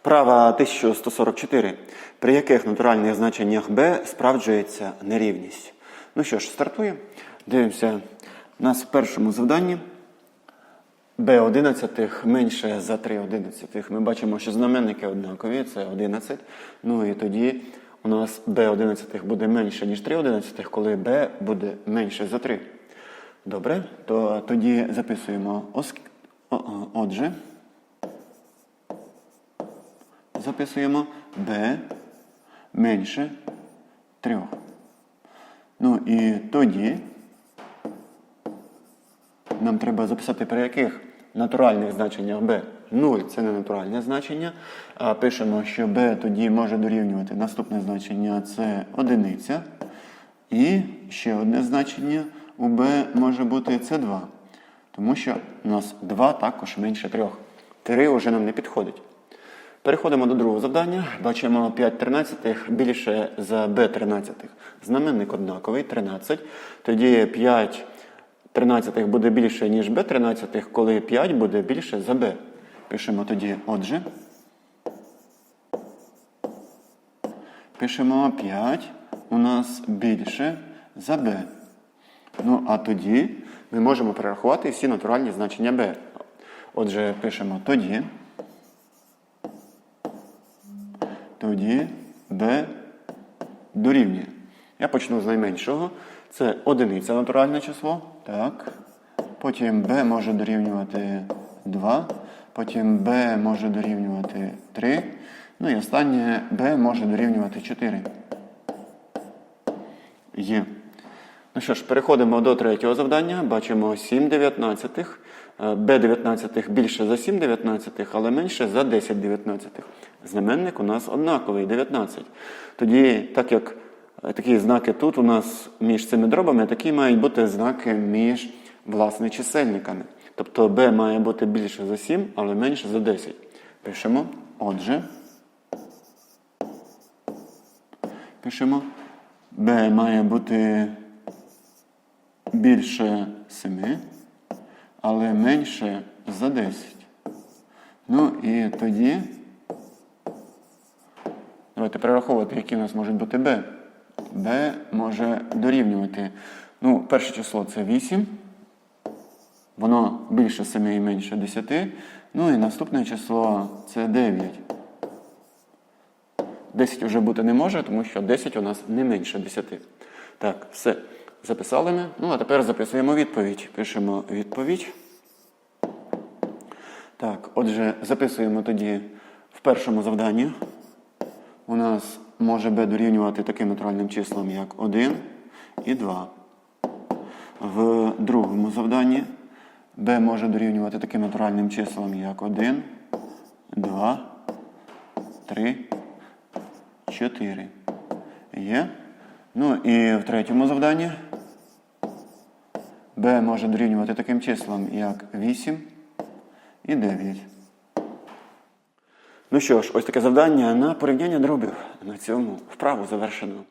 Вправа 1144. При яких натуральних значеннях b справджується нерівність? Ну що ж, стартуємо. Дивимося. У нас в першому завданні b 11 менше за 3 одинадцятих. Ми бачимо, що знаменники однакові, це 11. Ну і тоді у нас b 11 буде менше, ніж 3 одинадцятих, коли b буде менше за 3. Добре, то тоді записуємо. Отже, записуємо b менше 3. Ну і тоді нам треба записати при яких натуральних значеннях b. 0 це не натуральне значення. А пишемо, що b тоді може дорівнювати наступне значення це одиниця. І ще одне значення у b може бути це 2. Тому що у нас 2 також менше 3. 3 вже нам не підходить. Переходимо до другого завдання. Бачимо 5 тринадцятих більше за b тринадцятих. Знаменник однаковий 13. Тоді 5 тринадцятих буде більше, ніж b тринадцятих, коли 5 буде більше за b. Пишемо тоді отже. Пишемо 5 у нас більше за b. Ну, а тоді ми можемо перерахувати всі натуральні значення b. Отже, пишемо тоді. Тоді b дорівнює. Я почну з найменшого. Це одиниця натуральне число. Так. Потім b може дорівнювати 2. Потім b може дорівнювати 3. Ну і останнє b може дорівнювати 4. Є. Ну що ж, переходимо до третього завдання. Бачимо 7 дев'ятнадцятих. b 19 більше за 7 дев'ятнадцятих, але менше за 10 дев'ятнадцятих. Знаменник у нас однаковий 19. Тоді, так як е, такі знаки тут у нас між цими дробами, такі мають бути знаки між власне чисельниками. Тобто b має бути більше за 7, але менше за 10. Пишемо. Отже. Пишемо. b має бути більше 7, але менше за 10. Ну і тоді давайте перераховувати, які у нас можуть бути b. b може дорівнювати. Ну, перше число це 8. Воно більше 7 і менше 10. Ну і наступне число це 9. 10 вже бути не може, тому що 10 у нас не менше 10. Так, все. Записали ми. Ну, а тепер записуємо відповідь. Пишемо відповідь. Так, отже, записуємо тоді в першому завданні. У нас може b дорівнювати таким натуральним числам, як 1 і 2. В другому завданні b може дорівнювати таким натуральним числам, як 1, 2, 3, 4. Є. Ну і в третьому завданні b може дорівнювати таким числам, як 8 і 9. Ну що ж, ось таке завдання на порівняння дробів. На цьому вправу завершено.